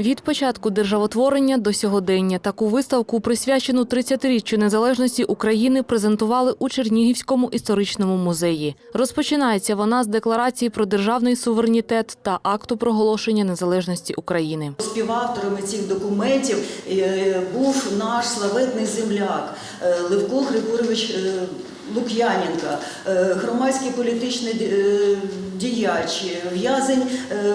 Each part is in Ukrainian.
Від початку державотворення до сьогодення таку виставку, присвячену 30-річчю незалежності України, презентували у Чернігівському історичному музеї. Розпочинається вона з декларації про державний суверенітет та акту проголошення незалежності України. Співавторами цих документів е, був наш славетний земляк е, Левко Григорович е, Лук'яненко, е, громадський політичний діяч, в'язень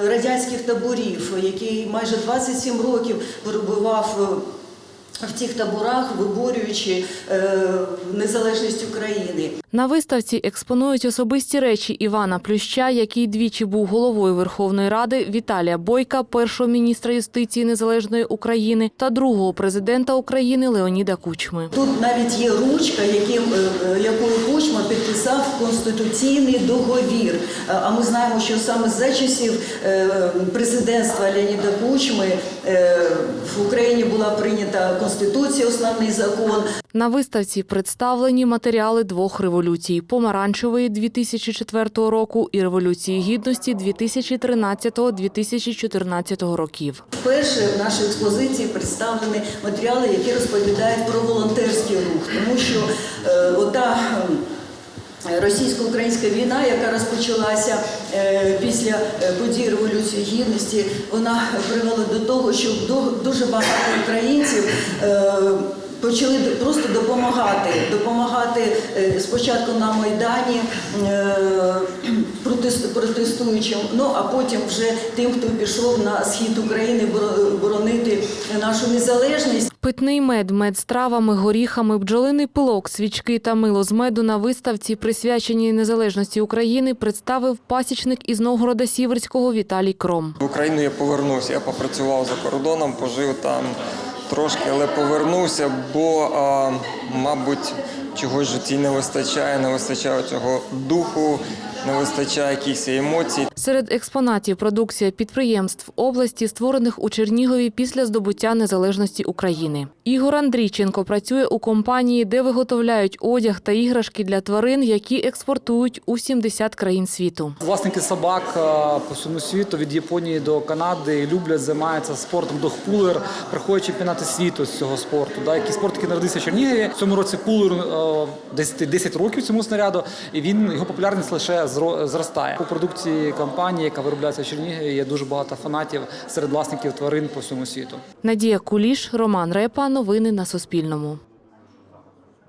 радянських таборів, який майже 27 років перебував. В цих таборах, виборюючи е, незалежність України. На виставці експонують особисті речі Івана Плюща, який двічі був головою Верховної Ради, Віталія Бойка, першого міністра юстиції Незалежної України та другого президента України Леоніда Кучми. Тут навіть є ручка, яким, е, е, якою Кучма підписав конституційний договір. Е, А ми знаємо, що саме за часів президентства Леоніда Кучми в Україні була прийнята конституція, основний закон. На виставці представлені матеріали двох революцій: помаранчевої 2004 року і революції гідності 2013-2014 років. Вперше в нашій експозиції представлені матеріали, які розповідають про волонтерський рух, тому що е, ота. Російсько-українська війна, яка розпочалася е, після е, подій Революції Гідності, вона привела до того, що дуже багато українців е, почали просто допомагати, допомагати е, спочатку на Майдані е, протестуючим, ну а потім вже тим, хто пішов на схід України боро- боронити нашу незалежність. Питний мед, мед з травами, горіхами, бджолиний пилок, свічки та мило з меду на виставці, присвяченій незалежності України, представив пасічник із Новгорода Сіверського Віталій Кром. В Україну я повернувся. Я попрацював за кордоном, пожив там трошки, але повернувся, бо, а, мабуть, чогось в житті не вистачає, не вистачає цього духу, не вистачає якихось емоцій. Серед експонатів продукція підприємств області, створених у Чернігові після здобуття незалежності України. Ігор Андрійченко працює у компанії, де виготовляють одяг та іграшки для тварин, які експортують у 70 країн світу. Власники собак е, по всьому світу від Японії до Канади люблять займаються спортом догпулер, приходять чемпіонати світу з цього спорту. Да, який спорт, який народився в Чернігові. В цьому році пулер е, 10, 10 років цьому снаряду, і він його популярність лише зро- зростає. У продукції компанії, яка виробляється в Чернігові, є дуже багато фанатів серед власників тварин по всьому світу. Надія Куліш, Роман Репа. Новини на Суспільному.